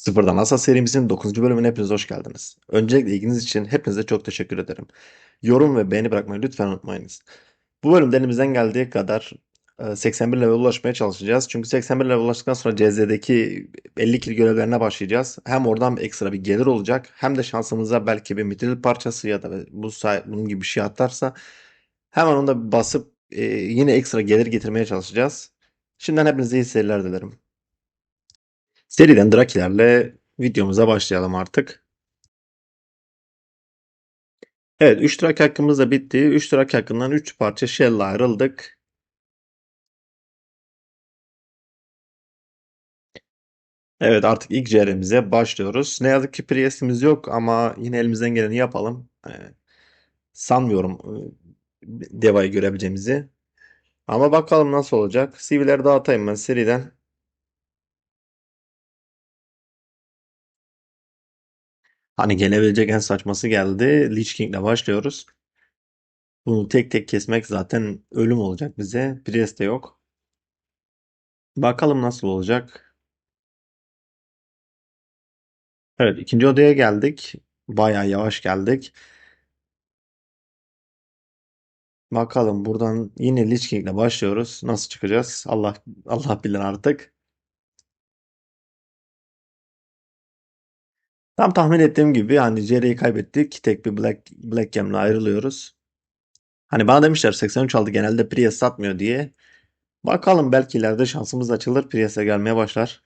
Sıfırdan Asa serimizin 9. bölümüne hepiniz hoş geldiniz. Öncelikle ilginiz için hepinize çok teşekkür ederim. Yorum ve beğeni bırakmayı lütfen unutmayınız. Bu bölümde elimizden geldiği kadar e, 81 level ulaşmaya çalışacağız. Çünkü 81 level ulaştıktan sonra CZ'deki 50 kill görevlerine başlayacağız. Hem oradan bir ekstra bir gelir olacak hem de şansımıza belki bir mitril parçası ya da bu say- bunun gibi bir şey atarsa hemen onu da basıp e, yine ekstra gelir getirmeye çalışacağız. Şimdiden hepinize iyi seyirler dilerim. Seriden Drakilerle videomuza başlayalım artık. Evet 3 Draki hakkımız da bitti. 3 Draki hakkından 3 parça shell'la ayrıldık. Evet artık ilk CR'mize başlıyoruz. Ne yazık ki Priest'imiz yok ama yine elimizden geleni yapalım. Ee, sanmıyorum e, Deva'yı görebileceğimizi. Ama bakalım nasıl olacak. CV'leri dağıtayım ben seriden. Hani gelebilecek en saçması geldi. Lich King'le başlıyoruz. Bunu tek tek kesmek zaten ölüm olacak bize. Priest de yok. Bakalım nasıl olacak. Evet ikinci odaya geldik. Bayağı yavaş geldik. Bakalım buradan yine Lich King'le başlıyoruz. Nasıl çıkacağız? Allah Allah bilir artık. Tam tahmin ettiğim gibi hani Jerry'i kaybettik. Tek bir Black, Black Gem'le ayrılıyoruz. Hani bana demişler 83 aldı genelde Prius satmıyor diye. Bakalım belki ileride şansımız açılır. Prius'a gelmeye başlar.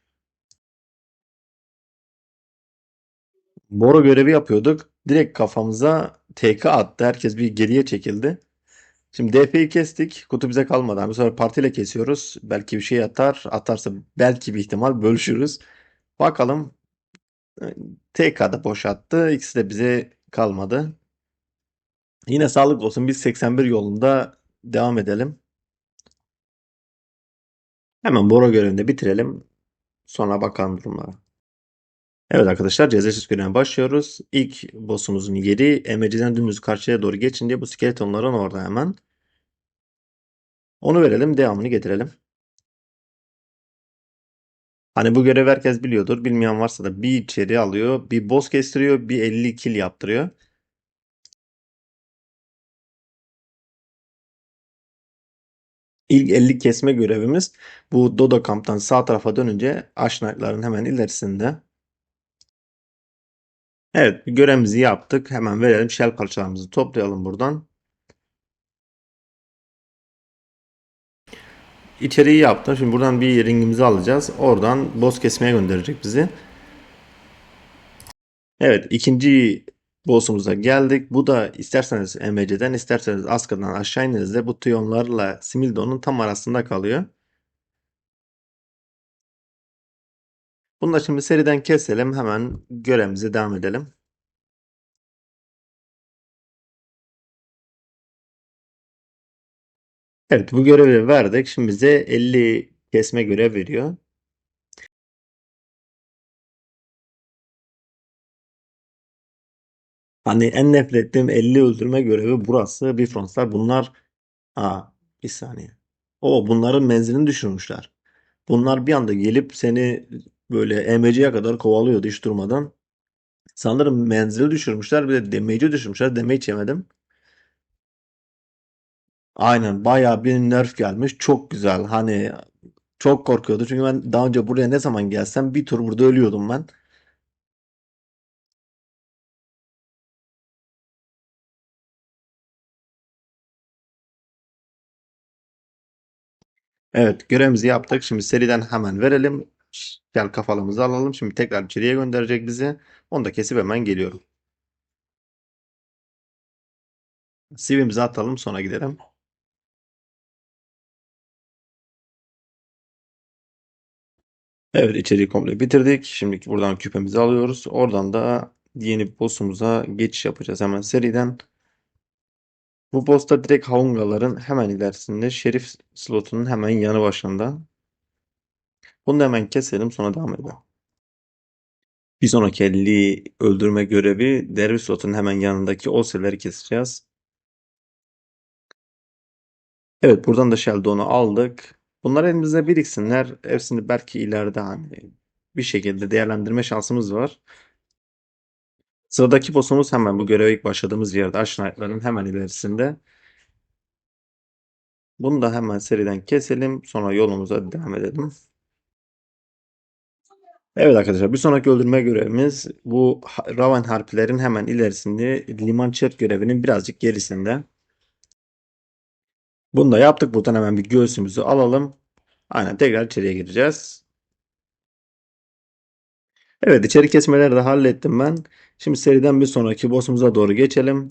Boro görevi yapıyorduk. Direkt kafamıza TK attı. Herkes bir geriye çekildi. Şimdi DP'yi kestik. Kutu bize kalmadı. Yani bu partiyle kesiyoruz. Belki bir şey atar. Atarsa belki bir ihtimal bölüşürüz. Bakalım. TK'da boş attı. İkisi de bize kalmadı. Yine sağlık olsun. Biz 81 yolunda devam edelim. Hemen Bora görevini bitirelim. Sonra bakalım durumlara. Evet arkadaşlar cezesiz görevine başlıyoruz. İlk boss'umuzun yeri emeciden dümdüz karşıya doğru geçince bu skeletonların orada hemen. Onu verelim devamını getirelim. Hani bu görevi herkes biliyordur. Bilmeyen varsa da bir içeri alıyor. Bir boss kestiriyor. Bir 50 kill yaptırıyor. İlk 50 kesme görevimiz bu Dodo kamptan sağ tarafa dönünce Aşnakların hemen ilerisinde. Evet görevimizi yaptık. Hemen verelim. Shell parçalarımızı toplayalım buradan. İçeriği yaptım. Şimdi buradan bir ringimizi alacağız. Oradan boss kesmeye gönderecek bizi. Evet ikinci boss'umuza geldik. Bu da isterseniz MC'den isterseniz Aska'dan aşağı indiğinizde bu Tyonlarla Simildo'nun tam arasında kalıyor. Bunu da şimdi seriden keselim. Hemen görevimize devam edelim. Evet bu görevi verdik. Şimdi bize 50 kesme görev veriyor. Hani en nefret ettiğim 50 öldürme görevi burası. Bifronslar bunlar Aa, bir saniye. O bunların menzilini düşürmüşler. Bunlar bir anda gelip seni böyle EMC'ye kadar kovalıyordu hiç durmadan. Sanırım menzili düşürmüşler. Bir de damage'i düşürmüşler. Damage yemedim. Aynen bayağı bir nerf gelmiş. Çok güzel. Hani çok korkuyordu. Çünkü ben daha önce buraya ne zaman gelsem bir tur burada ölüyordum ben. Evet görevimizi yaptık. Şimdi seriden hemen verelim. Gel kafalımızı alalım. Şimdi tekrar içeriye gönderecek bizi. Onu da kesip hemen geliyorum. CV'mizi atalım sonra gidelim. Evet içeriği komple bitirdik. Şimdi buradan küpemizi alıyoruz. Oradan da yeni bir boss'umuza geçiş yapacağız hemen seriden. Bu boss'ta direkt Haungaların hemen ilerisinde Şerif slotunun hemen yanı başında. Bunu da hemen keselim sonra devam edelim. Bir sonraki 50 öldürme görevi Derviş slotunun hemen yanındaki Olse'leri keseceğiz. Evet buradan da Sheldon'u aldık. Bunlar elimizde biriksinler. Hepsini belki ileride hani bir şekilde değerlendirme şansımız var. Sıradaki boss'umuz hemen bu göreve ilk başladığımız yerde Aşnayetlerin hemen ilerisinde. Bunu da hemen seriden keselim. Sonra yolumuza devam edelim. Evet arkadaşlar bir sonraki öldürme görevimiz bu Raven harplerin hemen ilerisinde liman chat görevinin birazcık gerisinde. Bunu da yaptık. Buradan hemen bir göğsümüzü alalım. Aynen tekrar içeriye gireceğiz. Evet içeri kesmeleri de hallettim ben. Şimdi seriden bir sonraki boss'umuza doğru geçelim.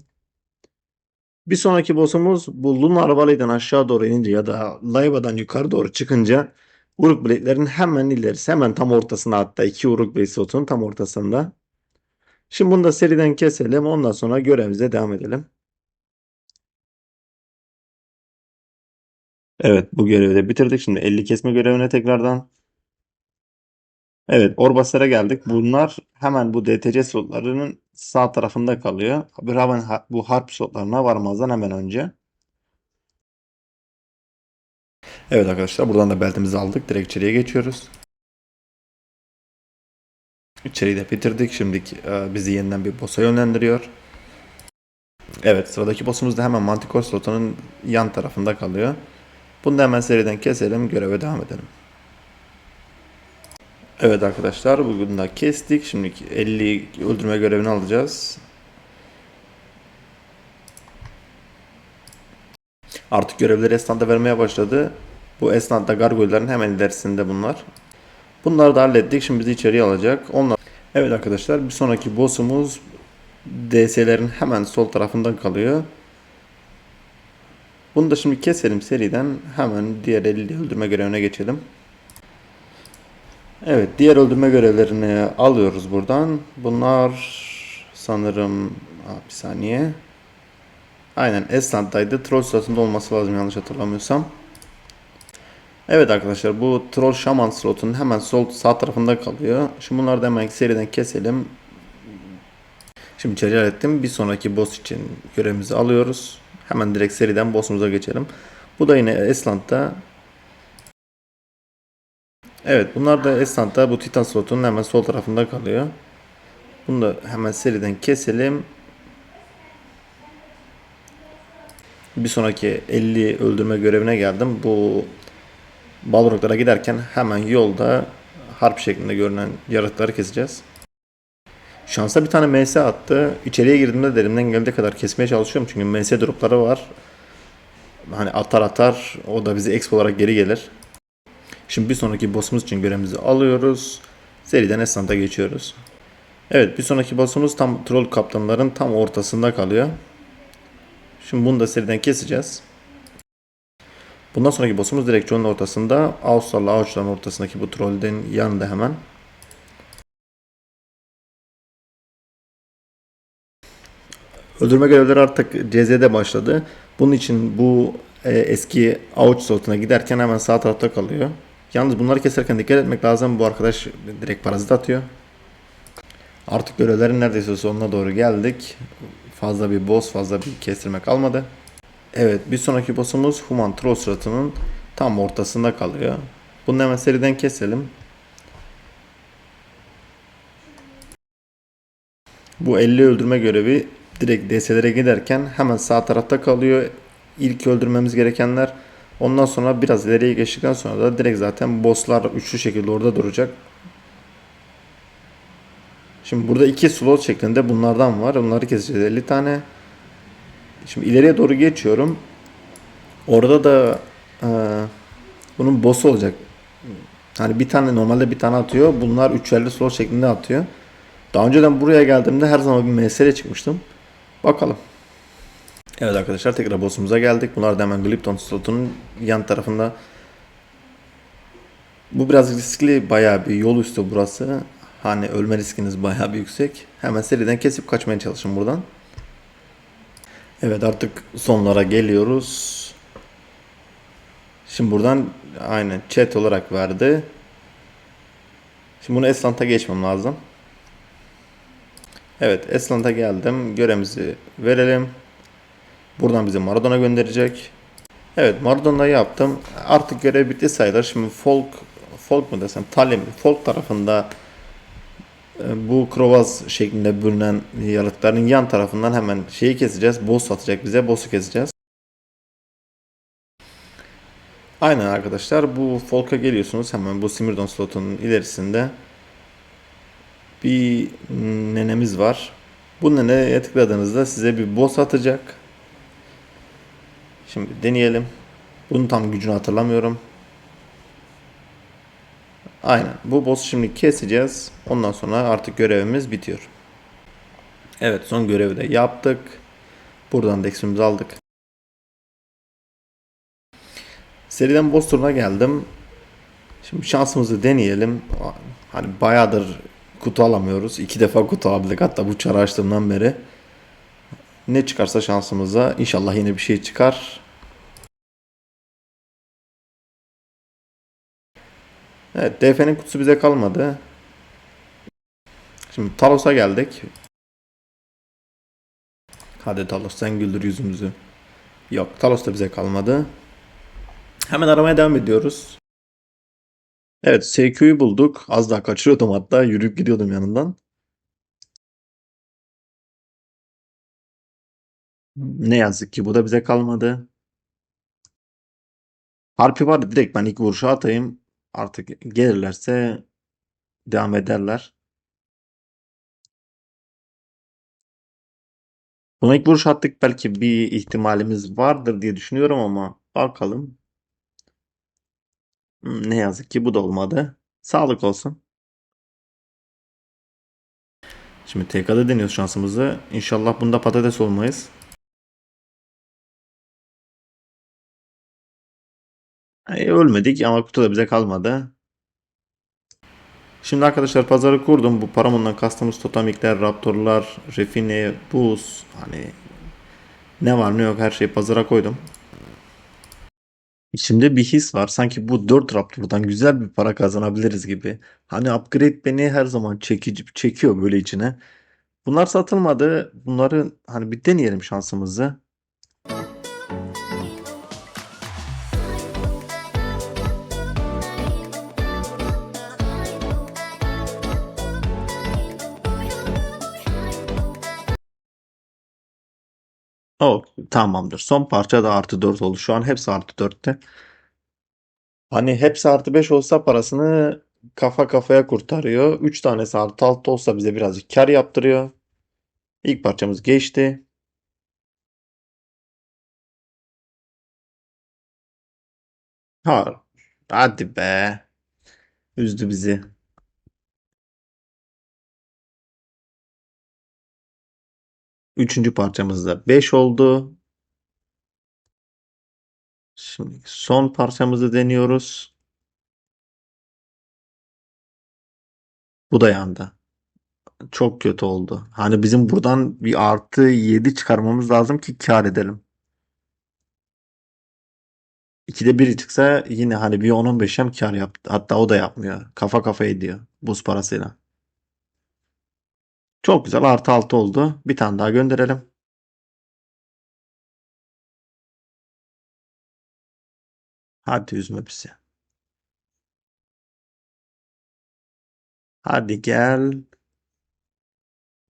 Bir sonraki boss'umuz bu Lunar Valley'den aşağı doğru inince ya da Laiva'dan yukarı doğru çıkınca Uruk Blade'lerin hemen ilerisi hemen tam ortasında hatta iki Uruk Blade slotunun tam ortasında. Şimdi bunu da seriden keselim. Ondan sonra görevimize devam edelim. Evet bu görevi de bitirdik. Şimdi 50 kesme görevine tekrardan. Evet Orbaslara geldik. Bunlar hemen bu DTC slotlarının sağ tarafında kalıyor. Raven ha- bu harp slotlarına varmazdan hemen önce. Evet arkadaşlar buradan da beltimizi aldık. Direkt içeriye geçiyoruz. İçeriği de bitirdik. Şimdi e, bizi yeniden bir boss'a yönlendiriyor. Evet sıradaki boss'umuz da hemen Manticore slotunun yan tarafında kalıyor. Bunu da hemen seriden keselim. Göreve devam edelim. Evet arkadaşlar bugün de kestik. Şimdi 50 öldürme görevini alacağız. Artık görevleri Esnaf'ta vermeye başladı. Bu Esnaf'ta gargoylerin hemen ilerisinde bunlar. Bunları da hallettik. Şimdi bizi içeriye alacak. Onlar... Evet arkadaşlar bir sonraki boss'umuz DS'lerin hemen sol tarafından kalıyor. Bunu da şimdi keselim seriden. Hemen diğer 50 öldürme görevine geçelim. Evet, diğer öldürme görevlerini alıyoruz buradan. Bunlar sanırım Aa, bir saniye. Aynen Esland'daydı. Troll slotunda olması lazım yanlış hatırlamıyorsam. Evet arkadaşlar bu Troll Shaman slotunun hemen sol sağ tarafında kalıyor. Şimdi bunları da hemen seriden keselim. Şimdi içeri hallettim. Bir sonraki boss için görevimizi alıyoruz. Hemen direkt seriden boss'umuza geçelim. Bu da yine Esland'da Evet bunlar da Esnant'ta bu Titan slotunun hemen sol tarafında kalıyor. Bunu da hemen seriden keselim. Bir sonraki 50 öldürme görevine geldim. Bu Balroglara giderken hemen yolda harp şeklinde görünen yaratıkları keseceğiz. Şansa bir tane MS attı. İçeriye girdiğimde de elimden geldiği kadar kesmeye çalışıyorum. Çünkü MS dropları var. Hani atar atar o da bize exp olarak geri gelir. Şimdi bir sonraki boss'umuz için görevimizi alıyoruz. Seriden Esnant'a geçiyoruz. Evet bir sonraki boss'umuz tam troll kaptanların tam ortasında kalıyor. Şimdi bunu da seriden keseceğiz. Bundan sonraki boss'umuz direkt yolun ortasında. Ağustos'la Ağustos'ların ortasındaki bu trollden yanında hemen. Öldürme görevleri artık CZ'de başladı. Bunun için bu e, eski avuç slotuna giderken hemen sağ tarafta kalıyor. Yalnız bunları keserken dikkat etmek lazım. Bu arkadaş direkt parazit atıyor. Artık görevlerin neredeyse sonuna doğru geldik. Fazla bir boss, fazla bir kestirme kalmadı. Evet, bir sonraki boss'umuz Human Troll suratının tam ortasında kalıyor. Bunu hemen seriden keselim. Bu 50 öldürme görevi direkt DS'lere giderken hemen sağ tarafta kalıyor. İlk öldürmemiz gerekenler. Ondan sonra biraz ileriye geçtikten sonra da direkt zaten bosslar üçlü şekilde orada duracak. Şimdi burada iki slot şeklinde bunlardan var. Onları keseceğiz 50 tane. Şimdi ileriye doğru geçiyorum. Orada da e, bunun boss'u olacak. Hani bir tane normalde bir tane atıyor. Bunlar üçerli slot şeklinde atıyor. Daha önceden buraya geldiğimde her zaman bir mesele çıkmıştım. Bakalım. Evet arkadaşlar tekrar boss'umuza geldik. Bunlar da hemen Glypton slotunun yan tarafında. Bu biraz riskli bayağı bir yol üstü burası. Hani ölme riskiniz bayağı bir yüksek. Hemen seriden kesip kaçmaya çalışın buradan. Evet artık sonlara geliyoruz. Şimdi buradan aynen chat olarak verdi. Şimdi bunu Esland'a geçmem lazım. Evet Esland'a geldim. Görevimizi verelim. Buradan bizi Maradona gönderecek. Evet Maradona'yı yaptım. Artık görev bitti sayılır. Şimdi folk folk mu desem Talim folk tarafında e, bu krovaz şeklinde bölünen yaratıkların yan tarafından hemen şeyi keseceğiz. Boss atacak bize. Boss'u keseceğiz. Aynen arkadaşlar bu folk'a geliyorsunuz hemen bu Simirdon slotunun ilerisinde bir nenemiz var. Bu neneye tıkladığınızda size bir boss atacak. Şimdi deneyelim. Bunun tam gücünü hatırlamıyorum. Aynen. Bu boss'u şimdi keseceğiz. Ondan sonra artık görevimiz bitiyor. Evet son görevi de yaptık. Buradan da aldık. Seriden boss turuna geldim. Şimdi şansımızı deneyelim. Hani bayağıdır kutu alamıyoruz. İki defa kutu alabildik hatta bu çarı açtığımdan beri. Ne çıkarsa şansımıza inşallah yine bir şey çıkar. Evet DF'nin kutusu bize kalmadı. Şimdi Talos'a geldik. Hadi Talos sen güldür yüzümüzü. Yok Talos da bize kalmadı. Hemen aramaya devam ediyoruz. Evet SQ'yu bulduk. Az daha kaçırıyordum hatta. Yürüyüp gidiyordum yanından. Ne yazık ki bu da bize kalmadı. Harpi vardı direkt ben ilk vuruşa atayım. Artık gelirlerse devam ederler. Buna ilk vuruş attık belki bir ihtimalimiz vardır diye düşünüyorum ama bakalım. Ne yazık ki bu da olmadı. Sağlık olsun. Şimdi TK'da deniyoruz şansımızı. İnşallah bunda patates olmayız. Ay, ölmedik ama kutu da bize kalmadı. Şimdi arkadaşlar pazarı kurdum. Bu Paramon'dan kastımız totemikler, raptorlar, refine, buz hani ne var ne yok her şeyi pazara koydum. İçimde bir his var. Sanki bu 4 Raptor'dan güzel bir para kazanabiliriz gibi. Hani upgrade beni her zaman çekici, çekiyor böyle içine. Bunlar satılmadı. Bunları hani bir deneyelim şansımızı. O tamamdır. Son parça da artı 4 oldu. Şu an hepsi artı 4'te. Hani hepsi artı 5 olsa parasını kafa kafaya kurtarıyor. 3 tanesi artı 6 olsa bize birazcık kar yaptırıyor. İlk parçamız geçti. Ha, hadi be. Üzdü bizi. Üçüncü parçamız da 5 oldu. Şimdi son parçamızı deniyoruz. Bu da yandı. Çok kötü oldu. Hani bizim buradan bir artı 7 çıkarmamız lazım ki kar edelim. 2'de 1 çıksa yine hani bir 10-15'em kar yaptı. Hatta o da yapmıyor. Kafa kafaya ediyor buz parasıyla. Çok güzel artı 6 oldu. Bir tane daha gönderelim. Hadi üzme bizi. Hadi gel.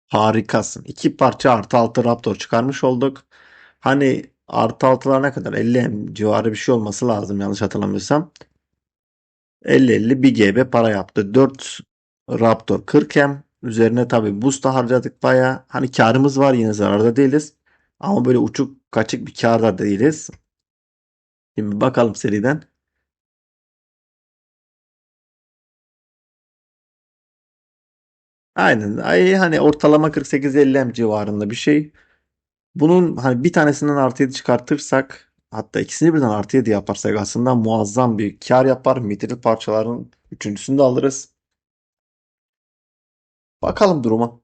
Harikasın. İki parça artı 6 Raptor çıkarmış olduk. Hani artı 6'lar ne kadar? 50 M civarı bir şey olması lazım yanlış hatırlamıyorsam. 50-50 bir GB para yaptı. 4 Raptor 40 M. Üzerine tabi boost da harcadık baya. Hani karımız var yine zararda değiliz. Ama böyle uçuk kaçık bir karda değiliz. Şimdi bakalım seriden. Aynen. Ay hani ortalama 48-50 M civarında bir şey. Bunun hani bir tanesinden artı 7 çıkartırsak hatta ikisini birden artı 7 yaparsak aslında muazzam bir kar yapar. Mitril parçaların üçüncüsünü de alırız. Bakalım duruma.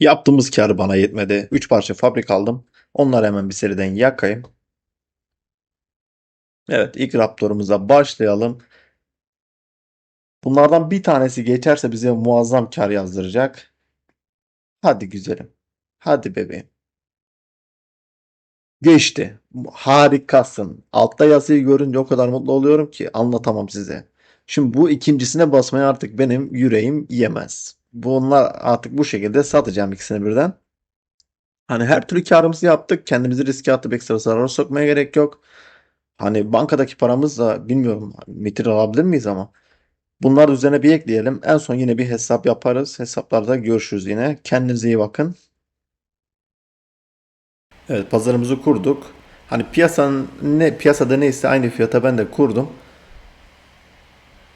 Yaptığımız kar bana yetmedi. 3 parça fabrik aldım. Onları hemen bir seriden yakayım. Evet ilk Raptor'umuza başlayalım. Bunlardan bir tanesi geçerse bize muazzam kar yazdıracak. Hadi güzelim. Hadi bebeğim. Geçti. Harikasın. Altta yazıyı görünce o kadar mutlu oluyorum ki anlatamam size. Şimdi bu ikincisine basmaya artık benim yüreğim yemez. Bunlar artık bu şekilde satacağım ikisini birden. Hani her türlü karımızı yaptık. Kendimizi riske atıp ekstra zarara sokmaya gerek yok. Hani bankadaki paramızla bilmiyorum mitir alabilir miyiz ama bunlar üzerine bir ekleyelim. En son yine bir hesap yaparız. Hesaplarda görüşürüz yine. Kendinize iyi bakın. Evet pazarımızı kurduk. Hani piyasanın ne piyasada neyse aynı fiyata ben de kurdum.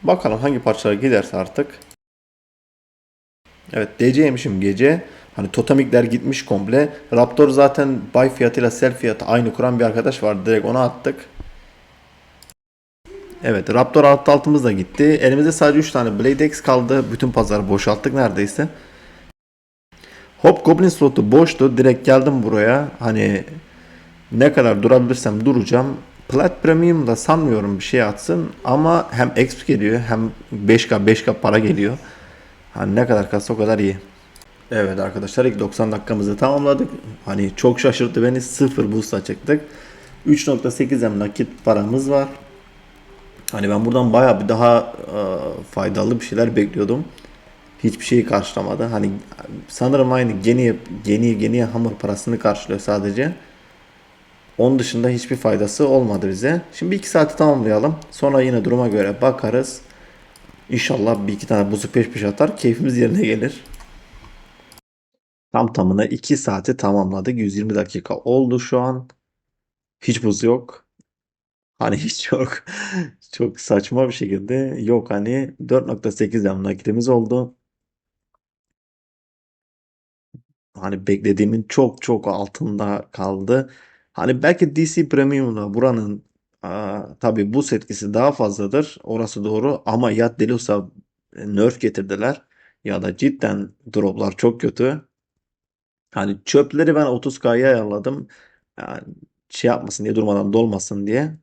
Bakalım hangi parçalar giderse artık. Evet DC'ymişim gece. Hani totemikler gitmiş komple. Raptor zaten buy fiyatıyla sell fiyatı aynı kuran bir arkadaş vardı. Direkt ona attık. Evet Raptor altı altımız da gitti. Elimizde sadece 3 tane Blade X kaldı. Bütün pazarı boşalttık neredeyse. Hop Goblin slotu boştu. Direkt geldim buraya. Hani ne kadar durabilirsem duracağım. Plat Premium da sanmıyorum bir şey atsın ama hem XP geliyor hem 5K 5K para geliyor. Hani ne kadar kalsa o kadar iyi. Evet arkadaşlar ilk 90 dakikamızı tamamladık. Hani çok şaşırttı beni. Sıfır boost'a çıktık. 3.8 hem nakit paramız var. Hani ben buradan bayağı bir daha e, faydalı bir şeyler bekliyordum. Hiçbir şeyi karşılamadı. Hani sanırım aynı Geni Geni Geni hamur parasını karşılıyor sadece. Onun dışında hiçbir faydası olmadı bize. Şimdi 2 saati tamamlayalım. Sonra yine duruma göre bakarız. İnşallah bir iki tane buzu peş peşe atar. Keyfimiz yerine gelir. Tam tamına 2 saati tamamladık. 120 dakika oldu şu an. Hiç buz yok. Hani hiç yok. Çok saçma bir şekilde yok hani 4.8 yam nakitimiz oldu. Hani beklediğimin çok çok altında kaldı. Hani belki DC Premium'da buranın aa, tabii bu etkisi daha fazladır. Orası doğru ama ya Delus'a nerf getirdiler ya da cidden droplar çok kötü. Hani çöpleri ben 30K'ya ayarladım. Yani şey yapmasın diye durmadan dolmasın diye.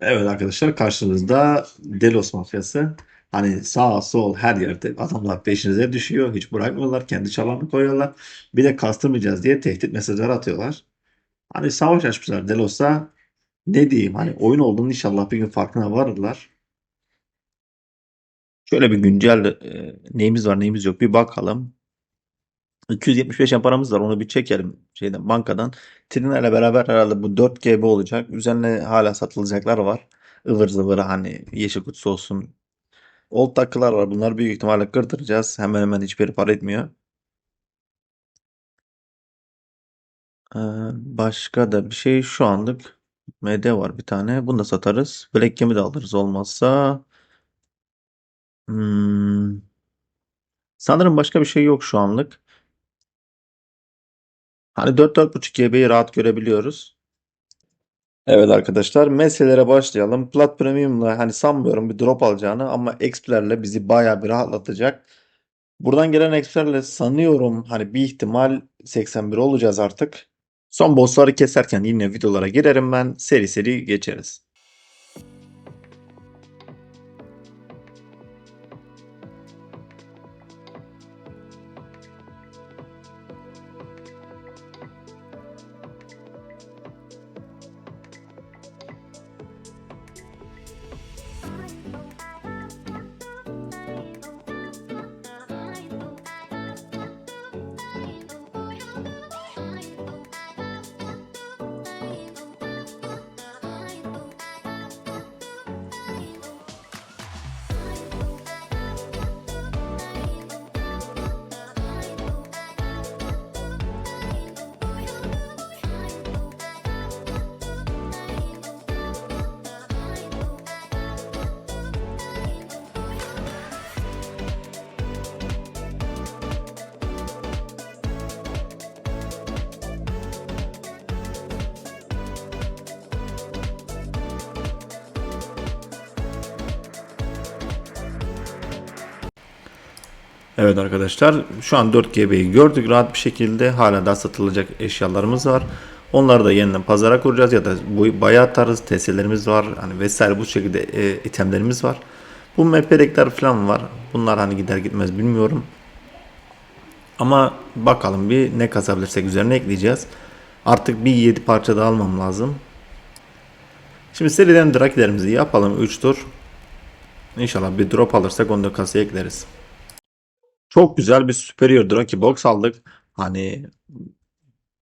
Evet arkadaşlar karşınızda Delos mafyası. Hani sağ sol her yerde adamlar peşinize düşüyor. Hiç bırakmıyorlar. Kendi çalanı koyuyorlar. Bir de kastırmayacağız diye tehdit mesajları atıyorlar. Hani savaş açmışlar Delos'a. Ne diyeyim hani oyun olduğunu inşallah bir gün farkına varırlar. Şöyle bir güncel e, neyimiz var neyimiz yok bir bakalım. 275 yen paramız var onu bir çekelim şeyden bankadan. Trina ile beraber herhalde bu 4 GB olacak. Üzerine hala satılacaklar var. ıvır zıvır hani yeşil kutusu olsun. Old takılar var. Bunları büyük ihtimalle kırdıracağız. Hemen hemen hiçbiri para etmiyor. Ee, başka da bir şey şu anlık MD var bir tane. Bunu da satarız. Black Gem'i de alırız olmazsa. Hmm, sanırım başka bir şey yok şu anlık. Hani 4-4.5 GB'yi rahat görebiliyoruz. Evet arkadaşlar meselelere başlayalım. Plat Premium'la hani sanmıyorum bir drop alacağını ama XP'lerle bizi bayağı bir rahatlatacak. Buradan gelen XP'lerle sanıyorum hani bir ihtimal 81 olacağız artık. Son bossları keserken yine videolara girerim ben. Seri seri geçeriz. Evet arkadaşlar şu an 4 GB'yi gördük rahat bir şekilde. Hala daha satılacak eşyalarımız var. Onları da yeniden pazara kuracağız ya da bu bayağı atarız. TS'lerimiz var. Hani vesaire bu şekilde e, itemlerimiz var. Bu mepelekler falan var. Bunlar hani gider gitmez bilmiyorum. Ama bakalım bir ne kasabilirsek üzerine ekleyeceğiz. Artık bir 7 parça daha almam lazım. Şimdi seriden drakilerimizi yapalım 3 tur. İnşallah bir drop alırsak onu da kasaya ekleriz. Çok güzel bir Superior Draki Box aldık. Hani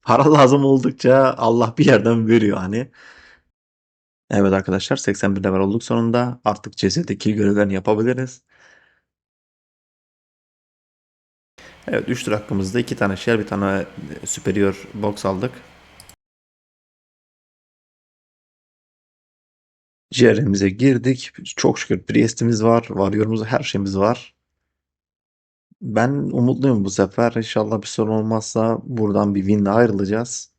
para lazım oldukça Allah bir yerden veriyor hani. Evet arkadaşlar 81 level olduk sonunda. Artık CS'de kill görevlerini yapabiliriz. Evet 3 tur hakkımızda 2 tane shell bir tane Superior Box aldık. JR'mize girdik. Çok şükür Priest'imiz var. Warrior'umuz her şeyimiz var. Ben umutluyum bu sefer. İnşallah bir sorun olmazsa buradan bir winle ayrılacağız.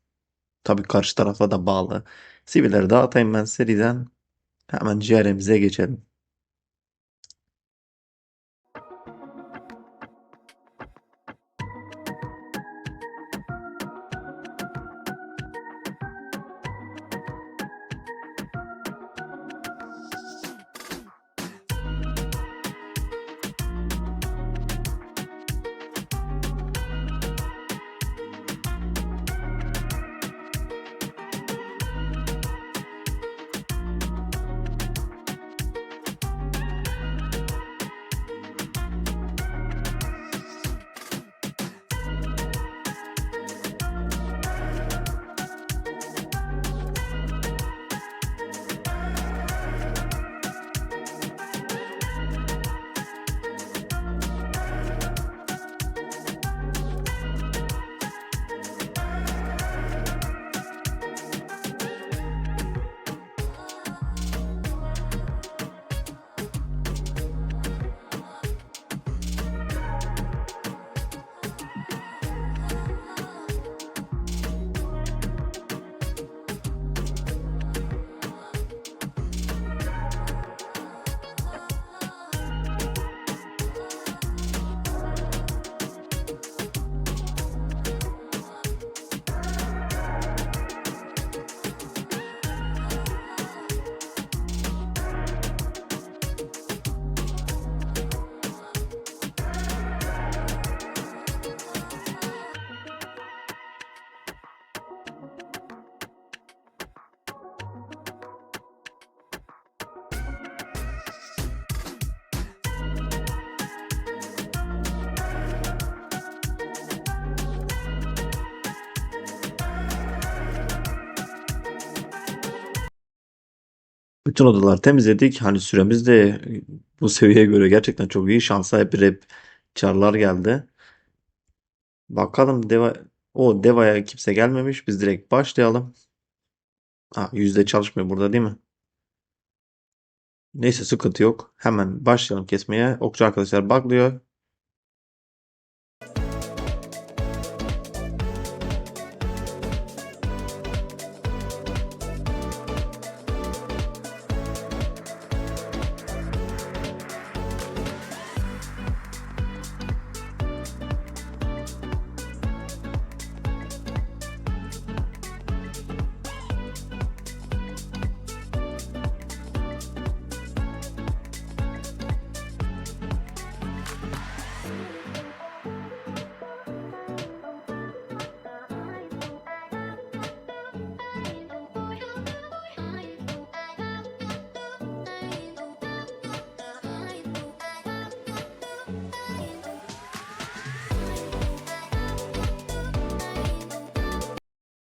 Tabii karşı tarafa da bağlı. Sivilleri dağıtayım ben seriden. Hemen JR'mize geçelim. Bütün odaları temizledik. Hani süremiz de bu seviyeye göre gerçekten çok iyi. Şansa hep rap çarlar geldi. Bakalım Deva o Deva'ya kimse gelmemiş. Biz direkt başlayalım. Ha, yüzde çalışmıyor burada değil mi? Neyse sıkıntı yok. Hemen başlayalım kesmeye. Okçu arkadaşlar baklıyor.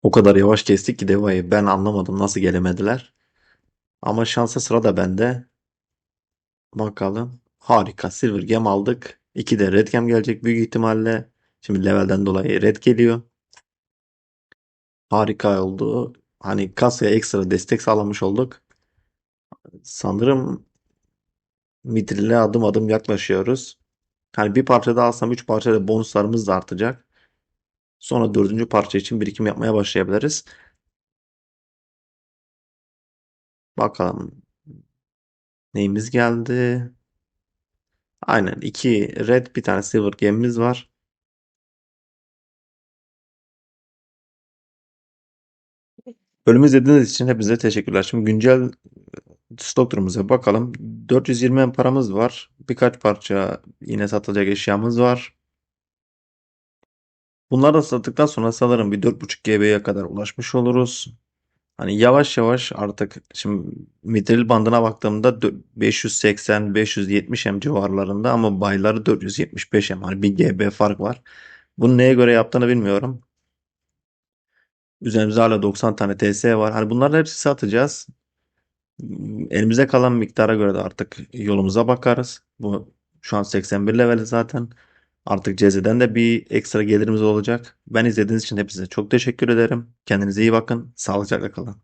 O kadar yavaş kestik ki Deva'yı. Ben anlamadım nasıl gelemediler. Ama şansa sıra da bende. Bakalım. Harika. Silver Gem aldık. 2 de Red Gem gelecek büyük ihtimalle. Şimdi levelden dolayı Red geliyor. Harika oldu. Hani kasaya ekstra destek sağlamış olduk. Sanırım Mitril'e adım adım yaklaşıyoruz. Hani bir parça daha alsam 3 parça da bonuslarımız da artacak. Sonra dördüncü parça için birikim yapmaya başlayabiliriz. Bakalım. Neyimiz geldi? Aynen. iki red bir tane silver gemimiz var. Bölümü izlediğiniz için hepinize teşekkürler. Şimdi güncel stok durumumuza bakalım. 420 M paramız var. Birkaç parça yine satılacak eşyamız var. Bunları da sattıktan sonra sanırım bir 4.5 GB'ye kadar ulaşmış oluruz. Hani yavaş yavaş artık şimdi Mithril bandına baktığımda dö- 580-570 M civarlarında ama bayları 475 M. Hani 1 GB fark var. Bunu neye göre yaptığını bilmiyorum. Üzerimizde hala 90 tane TS var. Hani bunların hepsi satacağız. Elimize kalan miktara göre de artık yolumuza bakarız. Bu şu an 81 level zaten. Artık CZ'den de bir ekstra gelirimiz olacak. Ben izlediğiniz için hepinize çok teşekkür ederim. Kendinize iyi bakın. Sağlıcakla kalın.